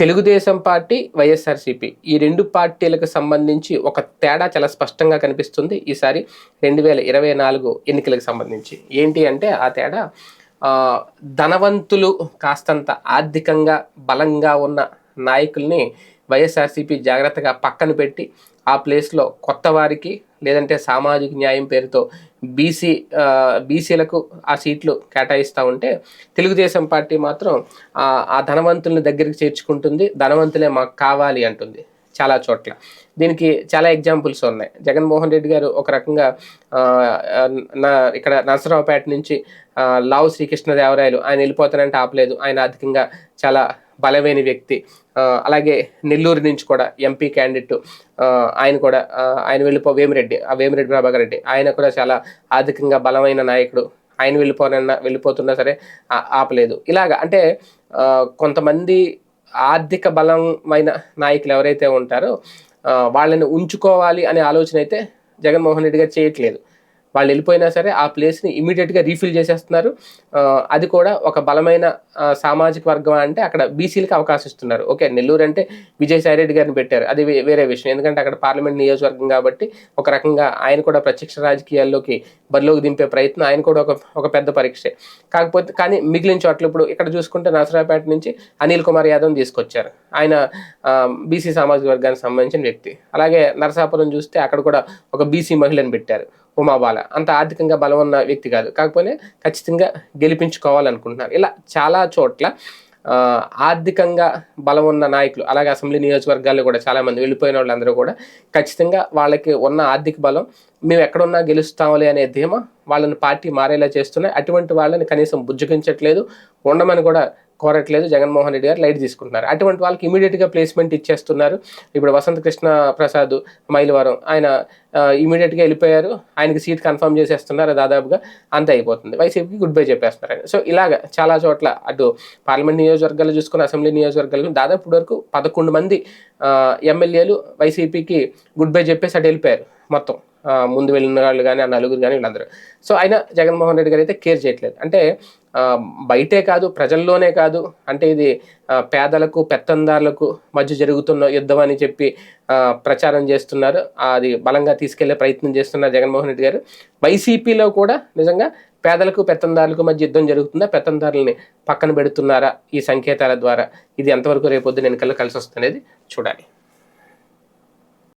Telugu Desam party YSRCP. ఈ రెండు పార్టీలకు సంబంధించి ఒక తేడా చాలా స్పష్టంగా కనిపిస్తుంది. ఈసారి రెండు వేల ఇరవై నాలుగు ఎన్నికలకు సంబంధించి. ఏంటి అంటే ఆ తేడా ధనవంతులు కాస్తంత ఆర్థికంగా బలంగా ఉన్న నాయకుల్ని వైఎస్ఆర్సీపీ జాగ్రత్తగా పక్కన పెట్టి ఆ ప్లేస్లో కొత్త వారికి లేదంటే సామాజిక న్యాయం పేరుతో బీసీ బీసీలకు ఆ సీట్లు కేటాయిస్తూ ఉంటే తెలుగుదేశం పార్టీ మాత్రం ఆ, ధనవంతుల్ని దగ్గరికి చేర్చుకుంటుంది. ధనవంతులే మాకు కావాలి అంటుంది చాలా చోట్ల. దీనికి చాలా ఎగ్జాంపుల్స్ ఉన్నాయి. జగన్మోహన్ రెడ్డి గారు ఒక రకంగా నా ఇక్కడ నరసరావుపేట నుంచి లావు శ్రీకృష్ణదేవరాయలు ఆయన వెళ్ళిపోతానంటే ఆపలేదు. ఆయన ఆర్థికంగా చాలా బలమైన వ్యక్తి. అలాగే నెల్లూరు నుంచి కూడా ఎంపీ క్యాండిడేట్. ఆయన కూడా ఆయన వెళ్ళిపో వేమిరెడ్డి ఆ వేమిరెడ్డి ప్రభాకర్ రెడ్డి. ఆయన కూడా చాలా ఆర్థికంగా బలమైన నాయకుడు. ఆయన వెళ్ళిపోనన్నా వెళ్ళిపోతున్నా సరే ఆపలేదు. ఇలాగా అంటే కొంతమంది ఆర్థిక బలమైన నాయకులు ఎవరైతే ఉంటారో వాళ్ళని ఉంచుకోవాలి అనే ఆలోచన అయితే జగన్మోహన్ రెడ్డి గారు చేయట్లేదు. వాళ్ళు వెళ్ళిపోయినా సరే ఆ ప్లేస్ని ఇమీడియట్గా రీఫిల్ చేసేస్తున్నారు. అది కూడా ఒక బలమైన సామాజిక వర్గం అంటే అక్కడ బీసీలకి అవకాశం ఇస్తున్నారు. ఓకే నెల్లూరు అంటే విజయసాయి రెడ్డి గారిని పెట్టారు. అది వేరే విషయం. ఎందుకంటే అక్కడ పార్లమెంట్ నియోజకవర్గం కాబట్టి ఒక రకంగా ఆయన కూడా ప్రత్యక్ష రాజకీయాల్లోకి బరిలోకి దింపే ప్రయత్నం ఆయన కూడా ఒక ఒక పెద్ద పరీక్షే. కాకపోతే కానీ మిగిలిన చోట్ల ఇప్పుడు ఇక్కడ చూసుకుంటే నరసరావుపేట నుంచి అనిల్ కుమార్ యాదవ్ తీసుకొచ్చారు. ఆయన బీసీ సామాజిక వర్గానికి సంబంధించిన వ్యక్తి. అలాగే నరసాపురం చూస్తే అక్కడ కూడా ఒక బీసీ మహిళను పెట్టారు. ఉమాబాల. అంత ఆర్థికంగా బలం ఉన్న వ్యక్తి కాదు. కాకపోతే ఖచ్చితంగా గెలిపించుకోవాలనుకుంటున్నారు. ఇలా చాలా చోట్ల ఆర్థికంగా బలం ఉన్న నాయకులు అలాగే అసెంబ్లీ నియోజకవర్గాల్లో కూడా చాలామంది వెళ్ళిపోయిన వాళ్ళందరూ కూడా ఖచ్చితంగా వాళ్ళకి ఉన్న ఆర్థిక బలం మేము ఎక్కడున్నా గెలుస్తాంలే అనే ధీమా వాళ్ళని పార్టీ మారేలా చేస్తున్నాయి. అటువంటి వాళ్ళని కనీసం బుజ్జగించట్లేదు. ఉండమని కూడా కోరట్లేదు. జగన్మోహన్ రెడ్డి గారు లైట్ తీసుకుంటున్నారు. అటువంటి వాళ్ళకి ఇమీడియట్గా ప్లేస్మెంట్ ఇచ్చేస్తున్నారు. ఇప్పుడు వసంత కృష్ణ ప్రసాద్ మైలవరం ఆయన ఇమీడియట్గా వెళ్ళిపోయారు. ఆయనకి సీట్ కన్ఫర్మ్ చేసేస్తున్నారు దాదాపుగా. అంత అయిపోతుంది. వైసీపీకి గుడ్ బై చెప్పేస్తున్నారు ఆయన. సో ఇలాగ చాలా చోట్ల అటు పార్లమెంట్ నియోజకవర్గాలు చూసుకుని అసెంబ్లీ నియోజకవర్గాలు దాదాపు ఇప్పటి వరకు పదకొండు మంది ఎమ్మెల్యేలు వైసీపీకి గుడ్ బై చెప్పేసి అటు వెళ్ళిపోయారు మొత్తం. ముందు వెళ్ళిన వాళ్ళు కానీ ఆ నలుగురు కానీ వీళ్ళందరూ. సో అయినా జగన్మోహన్ రెడ్డి గారు అయితే కేర్ చేయట్లేదు. అంటే బయటే కాదు ప్రజల్లోనే కాదు అంటే ఇది పేదలకు పెత్తందారులకు మధ్య జరుగుతున్న యుద్ధం అని చెప్పి ప్రచారం చేస్తున్నారు. అది బలంగా తీసుకెళ్ళే ప్రయత్నం చేస్తున్నారు జగన్మోహన్ రెడ్డి గారు. వైసీపీలో కూడా నిజంగా పేదలకు పెత్తందారులకు మధ్య యుద్ధం జరుగుతుందా? పెత్తందారులని పక్కన పెడుతున్నారా ఈ సంకేతాల ద్వారా? ఇది ఎంతవరకు రేపొద్దున ఎన్నికల్లో కలిసి వస్తుంది చూడాలి.